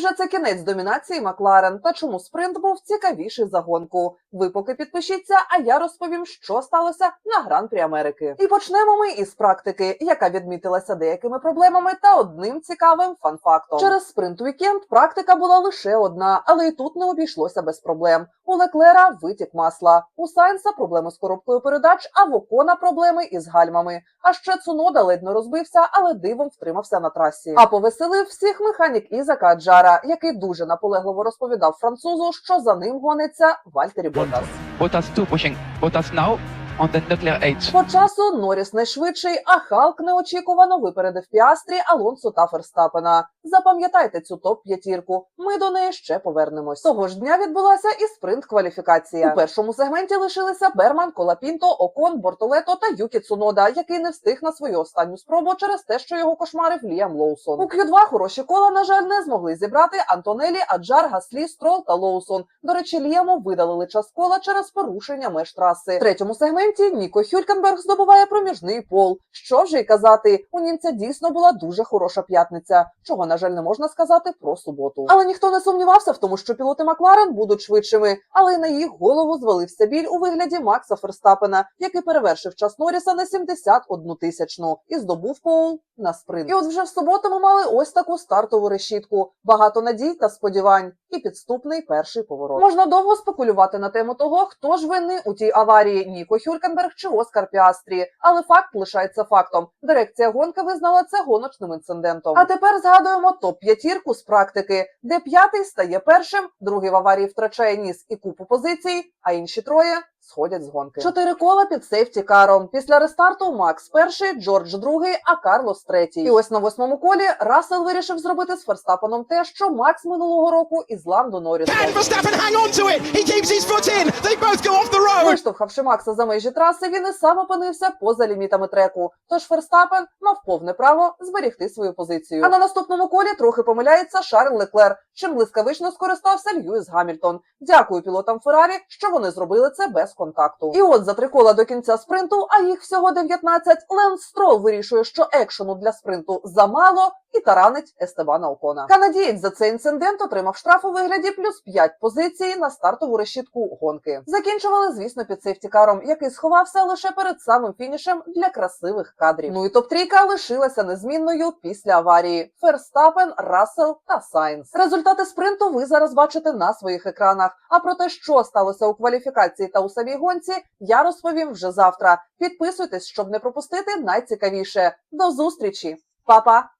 невже це кінець домінації Макларен та чому спринт був цікавіший за гонку? Ви поки підпишіться, а я розповім, що сталося на Гран-прі Америки. І почнемо ми із практики, яка відмітилася деякими проблемами та одним цікавим фан-фактом. Через спринт вікенд практика була лише одна, але і тут не обійшлося без проблем. У Леклера витік масла, у Сайнса проблеми з коробкою передач, а в Окона проблеми із гальмами. А ще Цунода ледь не розбився, але дивом втримався на трасі. А повеселив всіх механік Ізака Аджара, який дуже наполегливо розповідав французу, що за ним гониться Вальтері Ботас. Ботас now on the nuclear 8. По часу Норріс найшвидший, а Халк неочікувано випередив Піастрі, Алонсо та Ферстапена. Запам'ятайте цю топ п'ятірку. Ми до неї ще повернемось. Того ж дня відбулася і спринт кваліфікація. У першому сегменті лишилися Берман, Колапінто, Окон, Бортолето та Юкі Цунода, який не встиг на свою останню спробу через те, що його кошмарив Ліам Лоусон. У Q2 хороші кола, на жаль, не змогли зібрати Антонелі, Аджар, Гаслі, Строл та Лоусон. До речі, Ліаму видалили час кола через порушення меж траси. В третьому сегменті Ніко Хюлькенберг здобуває проміжний пол. Що вже й казати, у німця дійсно була дуже хороша п'ятниця, чого на жаль не можна сказати про суботу. Але ніхто не сумнівався в тому, що пілоти Макларен будуть швидшими, але й на їх голову звалився біль у вигляді Макса Ферстапена, який перевершив час Норріса на 71 тисячну і здобув пол на спринт. І от вже в суботу ми мали ось таку стартову решітку, багато надій та сподівань, і підступний перший поворот. Можна довго спекулювати на тему того, хто ж винний у тій аварії Ніко Хюлькенберг чи Оскар Піастрі, але факт лишається фактом. Дирекція гонки визнала це гоночним інцидентом. А тепер згадуємо топ п'ятірку з практики, де п'ятий стає першим, другий в аварії втрачає ніс і купу позицій, а інші троє. Сходять з гонки. Чотири кола під сейфті каром. Після рестарту Макс перший, Джордж другий, а Карлос третій. І ось на восьмому колі Рассел вирішив зробити з Ферстапеном те, що Макс минулого року із Ландо Норрісом. Can Verstappen hang on to it? He keeps his foot in. They both go off the road. Виштовхавши Макса за межі траси, він і сам опинився поза лімітами треку. Тож Ферстапен мав повне право зберігти свою позицію. А на наступному колі трохи помиляється Шарль Леклер, чим блискавично скористався Льюіс Гамільтон. Дякую пілотам Феррарі, що вони зробили це без контакту. І от за три кола до кінця спринту, а їх всього 19, Ленс Строл вирішує, що екшену для спринту замало. І таранить Естебана Окона. Канадієць за цей інцидент отримав штраф у вигляді плюс 5 позицій на стартову решітку гонки. Закінчували, звісно, під сейфтікаром, який сховався лише перед самим фінішем для красивих кадрів. Ну і топ-трійка лишилася незмінною після аварії: Ферстапен, Рассел та Сайнс. Результати спринту ви зараз бачите на своїх екранах. А про те, що сталося у кваліфікації та у самій гонці, я розповім вже завтра. Підписуйтесь, щоб не пропустити найцікавіше. До зустрічі, Па-па!